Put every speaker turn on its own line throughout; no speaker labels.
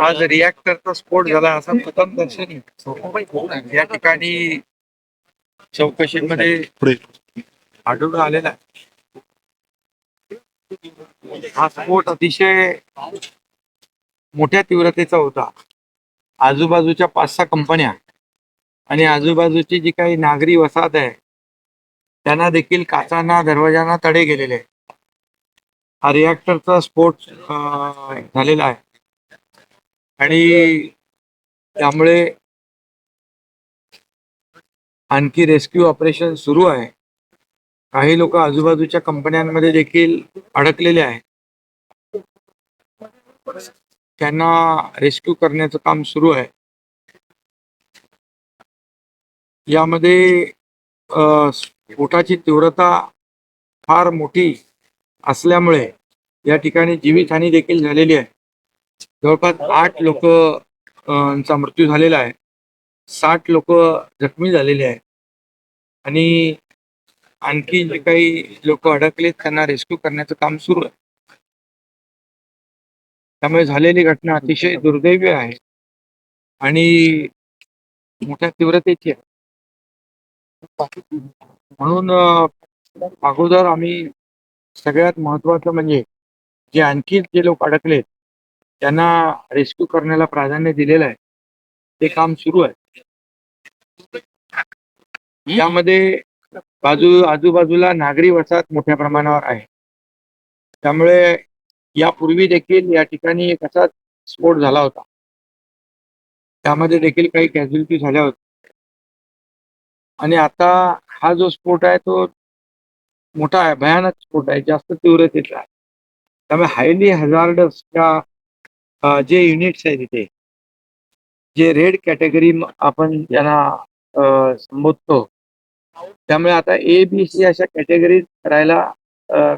आज रिॲक्टरचा स्फोट झाला असा प्रथम दर्शनी या ठिकाणी चौकशीमध्ये आढळून आलेला आहे. हा स्फोट अतिशय मोठ्या तीव्रतेचा होता. आजूबाजूच्या पाच सहा कंपन्या आणि आजूबाजूची जी काही नागरी वसाहत आहे त्यांना देखील काचांना दरवाजांना तडे गेलेले आहे हा रिॲक्टरचा स्फोट झालेला आहे. आणि त्यामुळे आणखी रेस्क्यू ऑपरेशन सुरू आहे. काही लोक आजूबाजूच्या कंपन्यांमध्ये देखील अडकलेले आहेत. त्यांना रेस्क्यू करण्याचं काम सुरू आहे. यामध्ये स्फोटाची तीव्रता फार मोठी असल्यामुळे या ठिकाणी जीवितहानी देखील झालेली आहे. जवळपास आठ लोक चा मृत्यू झालेला आहे. साठ लोक जखमी झालेले आहेत. आणि आणखी जे काही लोक अडकलेत त्यांना रेस्क्यू करण्याचं काम सुरू आहे. त्यामुळे झालेली घटना अतिशय दुर्दैवी आहे. आणि मोठ्या तीव्रतेची आहे. म्हणून अगोदर आम्ही सगळ्यात महत्वाचं म्हणजे जे आणखी जे लोक अडकलेत त्यांना रेस्क्यू करण्याला प्राधान्य दिलेलं आहे. ते काम सुरू आहे. यामध्ये बाजू आजूबाजूला नागरी वसाहत मोठ्या प्रमाणावर आहे. त्यामुळे यापूर्वी देखील या ठिकाणी एक असाच स्फोट झाला होता. त्यामध्ये देखील काही कॅज्युलिटी झाल्या होत्या. आणि आता हा जो स्फोट आहे तो मोठा आहे भयानक स्फोट आहे जास्त तीव्रतेचा आहे. त्यामुळे हायली हजार्डसच्या जे युनिट्स आहेत तिथे जे रेड कॅटेगरी आपण ज्यांना संबोधतो त्यामुळे आता ए बी सी अशा कॅटेगरीज करायला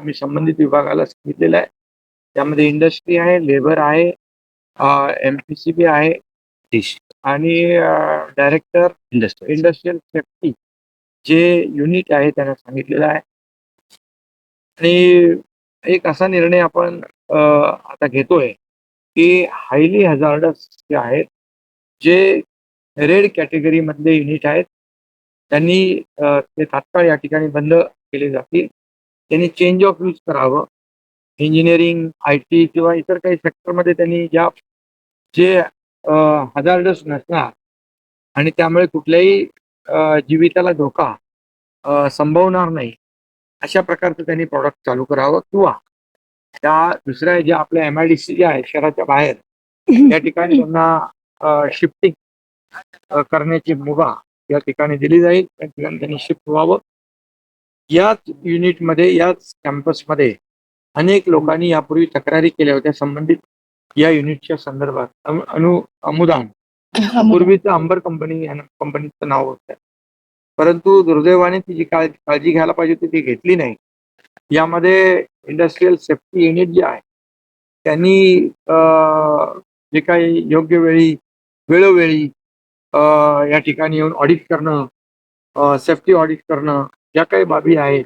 मी संबंधित विभागाला सांगितलेलं आहे. त्यामध्ये इंडस्ट्री आहे लेबर आहे एम पी सी बी आहे आणि डायरेक्टर
इंडस्ट्री
इंडस्ट्रियल सेफ्टी जे युनिट आहे त्यांना सांगितलेलं आहे. आणि एक असा निर्णय आपण आता घेतोय की हायली हजार्डस जे आहेत जे रेड कॅटेगरी मधले युनिट आहेत त्यांनी ते तात्काळ या ठिकाणी बंद केले जातील. त्यांनी चेंज ऑफ यूज करावं. इंजिनिअरिंग आय टी किंवा इतर काही सेक्टरमध्ये त्यांनी ज्या जे हजार्डस नसणार. आणि त्यामुळे कुठल्याही जीविताला धोका संभवणार नाही. अशा प्रकारचं त्यांनी प्रॉडक्ट चालू करावं किंवा त्या दुसऱ्या ज्या आपल्या एम आय डी सी ज्या आहेत शहराच्या बाहेर त्या ठिकाणी त्यांना शिफ्टिंग करण्याची मुभा या ठिकाणी दिली जाईल. त्या ठिकाणी त्यांनी शिफ्ट व्हावं. याच युनिटमध्ये याच कॅम्पसमध्ये अनेक लोकांनी यापूर्वी तक्रारी केल्या होत्या. संबंधित या युनिटच्या संदर्भात अनु- अनु अमुदान. पूर्वीचं अंबर कंपनी कंपनीचं नाव होतं. परंतु दुर्दैवाने ती जी काळ- काळजी घ्यायला पाहिजे होती ती घेतली नाही. यामध्ये इंडस्ट्रीयल सेफ्टी युनिट जे आहे त्यांनी जे काही योग्य वेळी वेळोवेळी या ठिकाणी येऊन ऑडिट करणं सेफ्टी ऑडिट करणं ज्या काही बाबी आहेत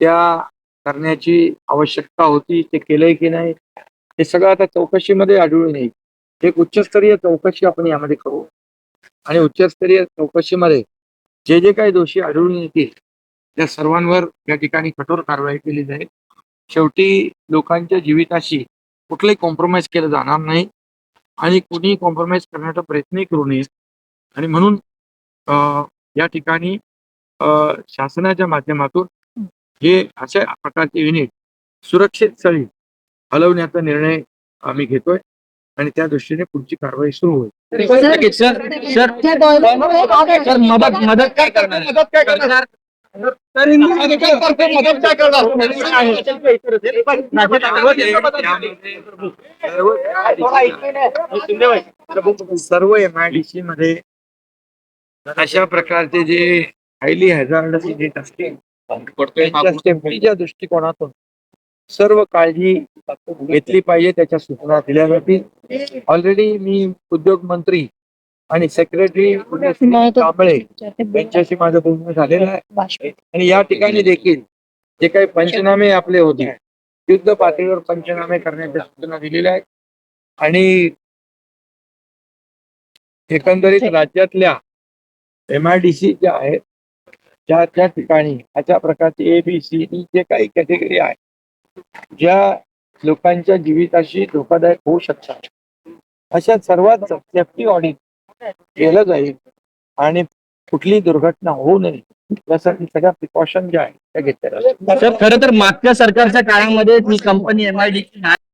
त्या करण्याची आवश्यकता होती ते केलंय की नाही हे सगळं आता चौकशीमध्ये आढळून येईल एक उच्चस्तरीय चौकशी आपण यामध्ये करू. आणि उच्चस्तरीय चौकशीमध्ये जे जे काही दोषी आढळून येतील त्या सर्वांवर या ठिकाणी कठोर कारवाई केली जाईल. शेवटी लोकांच्या जीविताशी कुठलंही कॉम्प्रोमाइज केलं जाणार नाही. आणि कुणीही कॉम्प्रोमाइज करण्याचा प्रयत्नही करू नये. आणि म्हणून या ठिकाणी शासनाच्या माध्यमातून हे अशा प्रकारचे युनिट सुरक्षित स्थळी हलवण्याचा निर्णय आम्ही घेतोय आणि त्या दृष्टीने पुढची कारवाई सुरू होईल
सर सर सर मदत मदत काय करणार आहे?
मदत काय करणार तर हिंदू तर्फे मदत काय करणार
सर्व एम आय डी सी मध्ये अशा प्रकारचे जे हायली हॅझार्ड युनिट असतील दृष्टिकोनातून सर्व काळजी घेतली पाहिजे त्याच्या सूचना दिल्या जातील ऑलरेडी मी उद्योग मंत्री आणि सेक्रेटरी कांबळे यांच्याशी माझं बोलणं झालेलं आहे. आणि या ठिकाणी देखील जे काही पंचनामे आपले होते युद्ध पातळीवर पंचनामे करण्याच्या सूचना दिलेल्या आहेत. आणि एकंदरीत राज्यातल्या एम आय डी सी ज्या आहेत त्या त्या ठिकाणी अशा प्रकारचे A B C D J काही कॅटेगरी आहे ज्या लोकांच्या जीविताशी धोकादायक होऊ शकतात. अशा सर्वात सेफ्टी ऑडिट केलं जाईल आणि कुठली दुर्घटना होऊ नये यासाठी सगळ्या प्रिकॉशन ज्या आहेत त्या घेतल्या
जातात. खरं तर मागच्या सरकारच्या काळामध्ये ही कंपनी एमआयडी